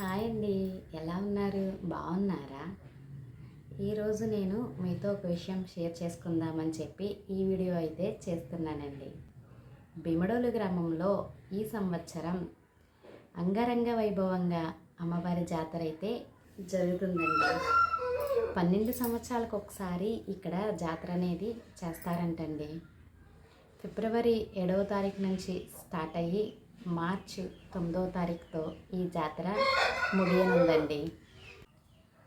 Hi అండి. ఎలా ఉన్నారు? బాగున్నారా? ఈరోజు నేను మీతో ఒక విషయం షేర్ చేసుకుందామని చెప్పి ఈ వీడియో అయితే చేస్తున్నానండి. భీమడోలు గ్రామంలో ఈ సంవత్సరం అంగరంగ వైభవంగా అమ్మవారి జాతర అయితే జరుగుతుందండి. పన్నెండు సంవత్సరాలకు ఒకసారి ఇక్కడ జాతర అనేది చేస్తారంటండి. ఫిబ్రవరి ఏడవ తారీఖు నుంచి స్టార్ట్ అయ్యి మార్చి తొమ్మిదవ తారీఖుతో ఈ జాతర ముగియనుందండి.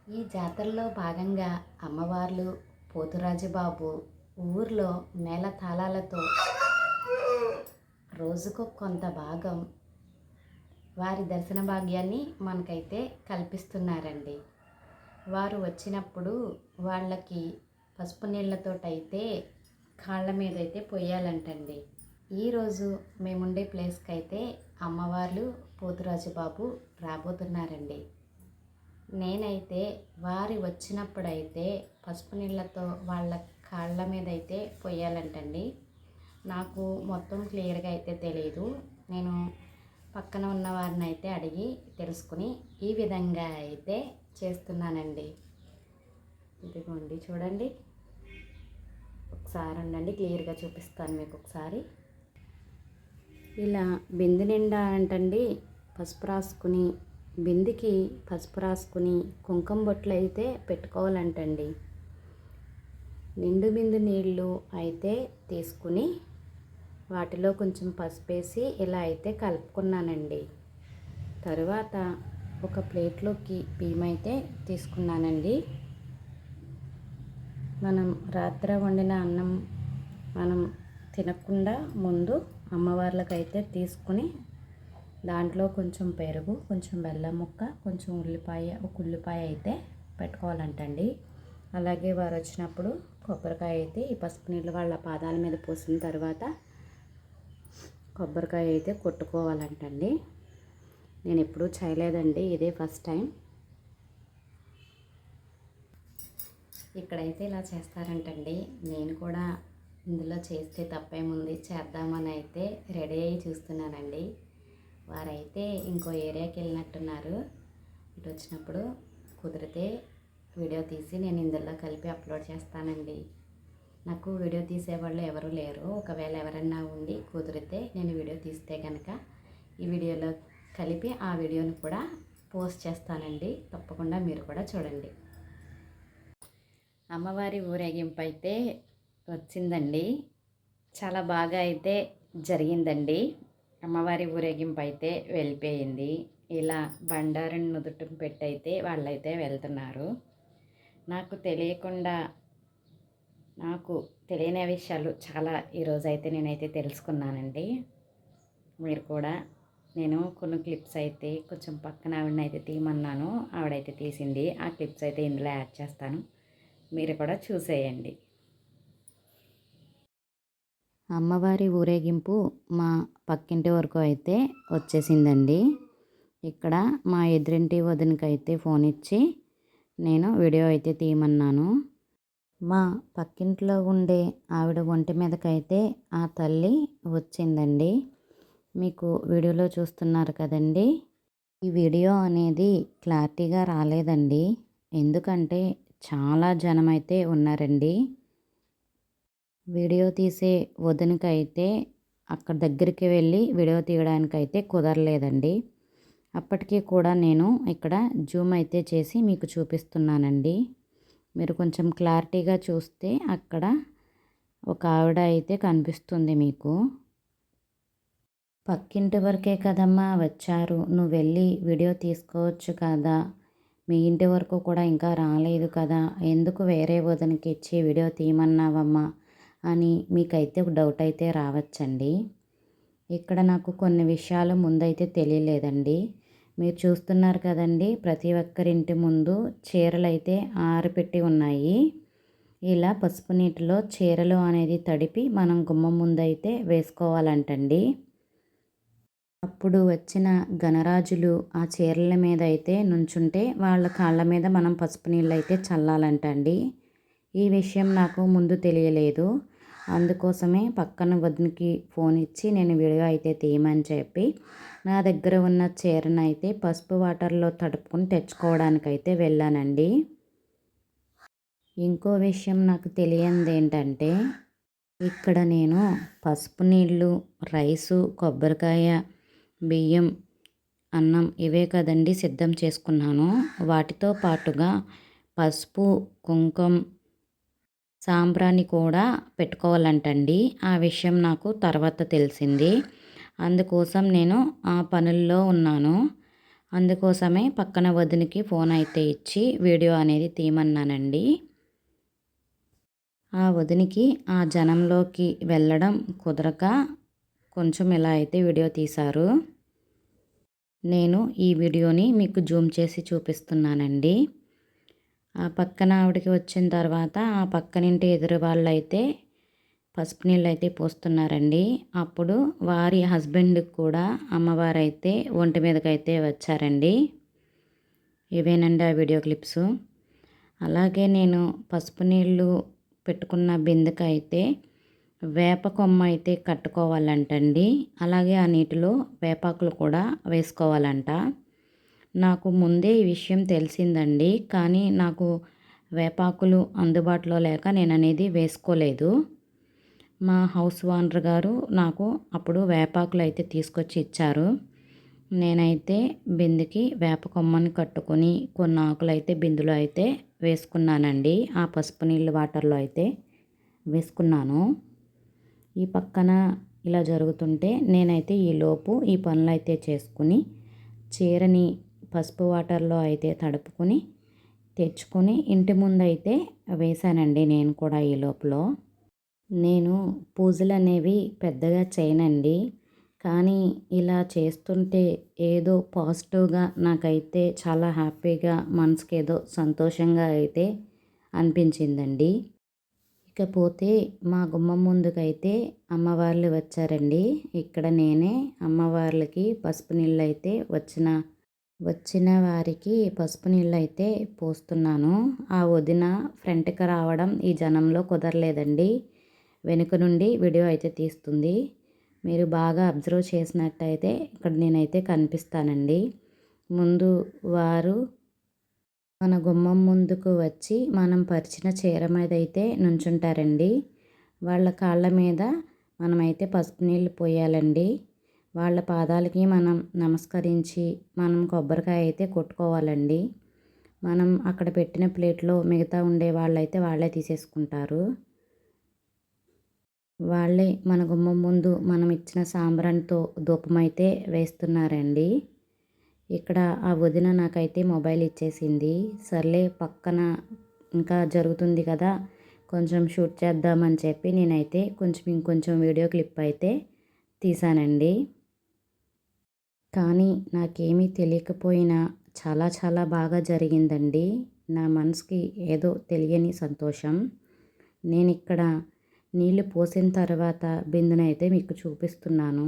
ఈ జాతరలో భాగంగా అమ్మవార్లు పోతురాజుబాబు ఊర్లో మేళ తాళాలతో రోజుకు కొంత భాగం వారి దర్శన భాగ్యాన్ని మనకైతే కల్పిస్తున్నారండి. వారు వచ్చినప్పుడు వాళ్ళకి పసుపు నీళ్ళతోటైతే కాళ్ళ మీద అయితే పొయ్యాలంటండి. ఈరోజు మేముండే ప్లేస్కి అయితే అమ్మవార్లు పోతురాజు బాబు రాబోతున్నారండి. నేనైతే వారి వచ్చినప్పుడైతే పసుపు నీళ్ళతో వాళ్ళ కాళ్ళ మీద అయితే పొయ్యాలంటండి. నాకు మొత్తం క్లియర్గా అయితే తెలియదు నేను పక్కన ఉన్న వారిని అయితే అడిగి తెలుసుకుని ఈ విధంగా అయితే చేస్తున్నానండి. ఇదిగోండి చూడండి. ఒకసారి ఉండండి క్లియర్గా చూపిస్తాను మీకు ఒకసారి. ఇలా బింది నిండా అంటండి పసుపు రాసుకుని బిందికి పసుపు రాసుకుని కుంకుమ బొట్లు అయితే పెట్టుకోవాలంటండి. నిండు బిందు నీళ్ళు అయితే తీసుకుని వాటిలో కొంచెం పసుపు వేసి ఇలా అయితే కలుపుకున్నానండి. తరువాత ఒక ప్లేట్లోకి బియ్యం అయితే తీసుకున్నానండి. మనం రాత్రి వండిన అన్నం మనం తినకుండా ముందు అమ్మవార్లకైతే తీసుకుని దాంట్లో కొంచెం పెరుగు కొంచెం బెల్లం ముక్క కొంచెం ఉల్లిపాయ ఒక ఉల్లిపాయ అయితే పెట్టుకోవాలంటండి. అలాగే వారు వచ్చినప్పుడు కొబ్బరికాయ అయితే ఈ పసుపు నీళ్ళు వాళ్ళ పాదాల మీద పోసిన తర్వాత కొబ్బరికాయ అయితే కొట్టుకోవాలంటండి. నేను ఎప్పుడూ చేయలేదండి ఇదే ఫస్ట్ టైం. ఇక్కడైతే ఇలా చేస్తారంటండి. నేను కూడా ఇందులో చేస్తే తప్పేముంది? చేద్దామని అయితే రెడీ అయ్యి చూస్తున్నానండి. వారైతే ఇంకో ఏరియాకి వెళ్ళినట్టున్నారు. ఇటు వచ్చినప్పుడు కుదిరితే వీడియో తీసి నేను ఇందులో కలిపి అప్లోడ్ చేస్తానండి. నాకు వీడియో తీసేవాళ్ళు ఎవరు లేరు. ఒకవేళ ఎవరన్నా ఉండి కుదిరితే నేను వీడియో తీస్తే కనుక ఈ వీడియోలో కలిపి ఆ వీడియోని కూడా పోస్ట్ చేస్తానండి. తప్పకుండా మీరు కూడా చూడండి. అమ్మవారి ఊరేగింపు అయితే వచ్చిందండి. చాలా బాగా అయితే జరిగిందండి. అమ్మవారి ఊరేగింపు అయితే వెళ్ళిపోయింది. ఇలా బండారం నుదుటం పెట్టయితే వాళ్ళైతే వెళ్తున్నారు. నాకు తెలియకుండా నాకు తెలియని విషయాలు చాలా ఈరోజు అయితే నేనైతే తెలుసుకున్నానండి. మీరు కూడా నేను కొన్ని క్లిప్స్ అయితే కొంచెం పక్కన ఆవిడనైతే తీయమన్నాను. ఆవిడైతే తీసింది. ఆ క్లిప్స్ అయితే ఇందులో యాడ్ చేస్తాను. మీరు కూడా చూసేయండి. అమ్మవారి ఊరేగింపు మా పక్కింటి వరకు అయితే వచ్చేసిందండి. ఇక్కడ మా ఎదురింటి వదినకైతే ఫోన్ ఇచ్చి నేను వీడియో అయితే తీయమన్నాను. మా పక్కింట్లో ఉండే ఆవిడ ఒంటి మీదకైతే ఆ తల్లి వచ్చిందండి. మీకు వీడియోలో చూస్తున్నారు కదండి. ఈ వీడియో అనేది క్లారిటీగా రాలేదండి. ఎందుకంటే చాలా జనం అయితే ఉన్నారండి. వీడియో తీసే వదినకైతే అక్కడ దగ్గరికి వెళ్ళి వీడియో తీయడానికి అయితే కుదరలేదండి. అప్పటికీ కూడా నేను ఇక్కడ జూమ్ అయితే చేసి మీకు చూపిస్తున్నానండి. మీరు కొంచెం క్లారిటీగా చూస్తే అక్కడ ఒక ఆవిడ అయితే కనిపిస్తుంది మీకు. పక్కింటి వరకే కదమ్మా వచ్చారు. నువ్వు వెళ్ళి వీడియో తీసుకోవచ్చు కదా. మీ ఇంటి వరకు కూడా ఇంకా రాలేదు కదా. ఎందుకు వేరే వదనకి ఇచ్చి వీడియో తీయమన్నావమ్మా? అని మీకైతే ఒక డౌట్ అయితే రావచ్చండి. ఇక్కడ నాకు కొన్ని విషయాలు ముందైతే తెలియలేదండి. మీరు చూస్తున్నారు కదండి ప్రతి ఒక్కరింటి ముందు చీరలు అయితే ఆరిపెట్టి ఉన్నాయి. ఇలా పసుపు నీటిలో చీరలు అనేది తడిపి మనం గుమ్మం ముందైతే వేసుకోవాలంటండి. అప్పుడు వచ్చిన గణరాజులు ఆ చీరల మీద అయితే నుంచుంటే వాళ్ళ కాళ్ళ మీద మనం పసుపు నీళ్ళు అయితే చల్లాలంటండి. ఈ విషయం నాకు ముందు తెలియలేదు. అందుకోసమే పక్కన వదినకి ఫోన్ ఇచ్చి నేను వీడియో అయితే తీయమని చెప్పి నా దగ్గర ఉన్న చీరను అయితే పసుపు వాటర్లో తడుపుకొని తెచ్చుకోవడానికైతే వెళ్ళానండి. ఇంకో విషయం నాకు తెలియంది ఏంటంటే ఇక్కడ నేను పసుపు నీళ్ళు రైసు కొబ్బరికాయ బియ్యం అన్నం ఇవే కదండి సిద్ధం చేసుకున్నాను. వాటితో పాటుగా పసుపు కుంకుమ సాంబ్రాణి కూడా పెట్టుకోవాలంటండి. ఆ విషయం నాకు తర్వాత తెలిసింది. అందుకోసం నేను ఆ పనుల్లో ఉన్నాను. అందుకోసమే పక్కన వదినికి ఫోన్ అయితే ఇచ్చి వీడియో అనేది తీయమన్నానండి. ఆ వదినికి ఆ జనంలోకి వెళ్ళడం కుదరక కొంచెం ఇలా అయితే వీడియో తీశారు. నేను ఈ వీడియోని మీకు జూమ్ చేసి చూపిస్తున్నానండి. ఆ పక్కన ఆవిడకి వచ్చిన తర్వాత ఆ పక్కనింటి ఎదురు వాళ్ళు అయితే పసుపు నీళ్ళు అయితే పోస్తున్నారండి. అప్పుడు వారి హస్బెండ్కి కూడా అమ్మవారు అయితే ఒంటి మీదకి అయితే వచ్చారండి. ఇవేనండి ఆ వీడియో క్లిప్స్. అలాగే నేను పసుపు నీళ్ళు పెట్టుకున్న బిందెకి అయితే వేప కొమ్మ అయితే కట్టుకోవాలంటండి. అలాగే ఆ నీటిలో వేపాకులు కూడా వేసుకోవాలంట. నాకు ముందే ఈ విషయం తెలిసిందండి. కానీ నాకు వేపాకులు అందుబాటులో లేక నేను అనేది వేసుకోలేదు. మా హౌస్ ఓనర్ గారు నాకు అప్పుడు వేపాకులు అయితే తీసుకొచ్చి ఇచ్చారు. నేనైతే బిందెకి వేప కొమ్మని కట్టుకొని కొన్ని ఆకులు అయితే బిందులో అయితే వేసుకున్నానండి. ఆ పసుపు నీళ్ళు వాటర్లో అయితే వేసుకున్నాను. ఈ పక్కన ఇలా జరుగుతుంటే నేనైతే ఈ లోపు ఈ పనులు అయితే చేసుకుని చీరని పసుపు వాటర్లో అయితే తడుపుకొని తెచ్చుకొని ఇంటి ముందు అయితే వేశానండి నేను కూడా ఈ లోపల. నేను పూజలు అనేవి పెద్దగా చేయనండి. కానీ ఇలా చేస్తుంటే ఏదో పాజిటివ్గా నాకైతే చాలా హ్యాపీగా మనసుకి ఏదో సంతోషంగా అయితే అనిపించిందండి. ఇకపోతే మా గుమ్మం ముందుకైతే అమ్మవార్లు వచ్చారండి. ఇక్కడ నేనే అమ్మవార్లకి పసుపు నీళ్ళు అయితే వచ్చిన వచ్చిన వారికి పసుపు నీళ్ళు అయితే పోస్తున్నాను. ఆ వదిన ఫ్రంట్కి రావడం ఈ జనంలో కుదరలేదండి. వెనుక నుండి వీడియో అయితే తీస్తుంది. మీరు బాగా అబ్జర్వ్ చేసినట్టయితే ఇక్కడ నేనైతే కనిపిస్తానండి. ముందు వారు మన గుమ్మం ముందుకు వచ్చి మనం పరిచిన చీర మీద అయితే నుంచుంటారండి. వాళ్ళ కాళ్ళ మీద మనమైతే పసుపు నీళ్ళు పోయాలండి. వాళ్ళ పాదాలకి మనం నమస్కరించి మనం కొబ్బరికాయ అయితే కొట్టుకోవాలండి. మనం అక్కడ పెట్టిన ప్లేట్లో మిగతా ఉండే వాళ్ళైతే వాళ్ళే తీసేసుకుంటారు. వాళ్ళే మన గుమ్మం ముందు మనం ఇచ్చిన సాంబ్రాణితో ధూపం అయితే వేస్తున్నారండి. ఇక్కడ ఆ వదిన నాకైతే మొబైల్ ఇచ్చేసింది. సర్లే పక్కన ఇంకా జరుగుతుంది కదా కొంచెం షూట్ చేద్దామని చెప్పి నేనైతే కొంచెం ఇంకొంచెం వీడియో క్లిప్ అయితే తీసానండి. కానీ నాకేమీ తెలియకపోయినా చాలా చాలా బాగా జరిగిందండి. నా మనసుకి ఏదో తెలియని సంతోషం. నేను ఇక్కడ నీళ్ళు పోసిన తర్వాత బిందునైతే మీకు చూపిస్తున్నాను.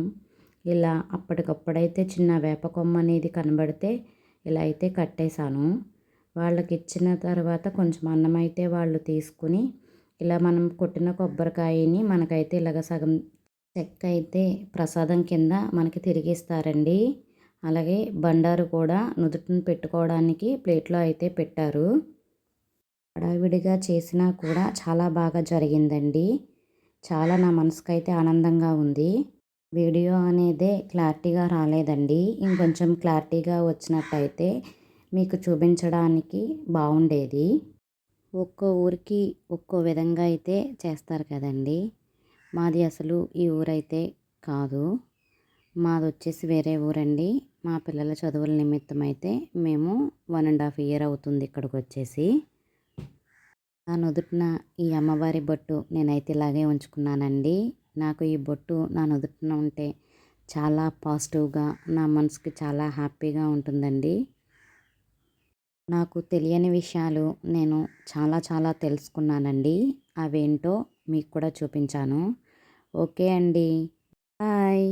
ఇలా అప్పటికప్పుడైతే చిన్న వేప కొమ్మ అనేది కనబడితే ఇలా అయితే కట్టేశాను. వాళ్ళకి ఇచ్చిన తర్వాత కొంచెం అన్నం అయితే వాళ్ళు తీసుకుని ఇలా మనం కొట్టిన కొబ్బరికాయని మనకైతే ఇలాగ సగం చెక్క అయితే ప్రసాదం కింద మనకి తిరిగిస్తారండి. అలాగే బండారు కూడా నుదుటిని పెట్టుకోవడానికి ప్లేట్లో అయితే పెట్టారు. హడావిడిగా చేసినా కూడా చాలా బాగా జరిగిందండి. చాలా నా మనసుకైతే ఆనందంగా ఉంది. వీడియో అనేదే క్లారిటీగా రాలేదండి. ఇంకొంచెం క్లారిటీగా వచ్చినట్టయితే మీకు చూపించడానికి బాగుండేది. ఒక్కో ఊరికి ఒక్కో విధంగా అయితే చేస్తారు కదండి. మాది అసలు ఈ ఊరైతే కాదు. మాది వచ్చేసి వేరే ఊరండి. మా పిల్లల చదువుల నిమిత్తం అయితే మేము వన్ అండ్ హాఫ్ ఇయర్ అవుతుంది ఇక్కడికి వచ్చేసి నా నుదుటిన ఈ అమ్మవారి బొట్టు నేనైతే ఇలాగే ఉంచుకున్నానండి. నాకు ఈ బొట్టు నా నుదుటిన ఉంటే చాలా పాజిటివ్గా నా మనసుకి చాలా హ్యాపీగా ఉంటుందండి. నాకు తెలియని విషయాలు నేను చాలా చాలా తెలుసుకున్నానండి. అవేంటో మీకు కూడా చూపించాను. ఓకే అండి. బాయ్.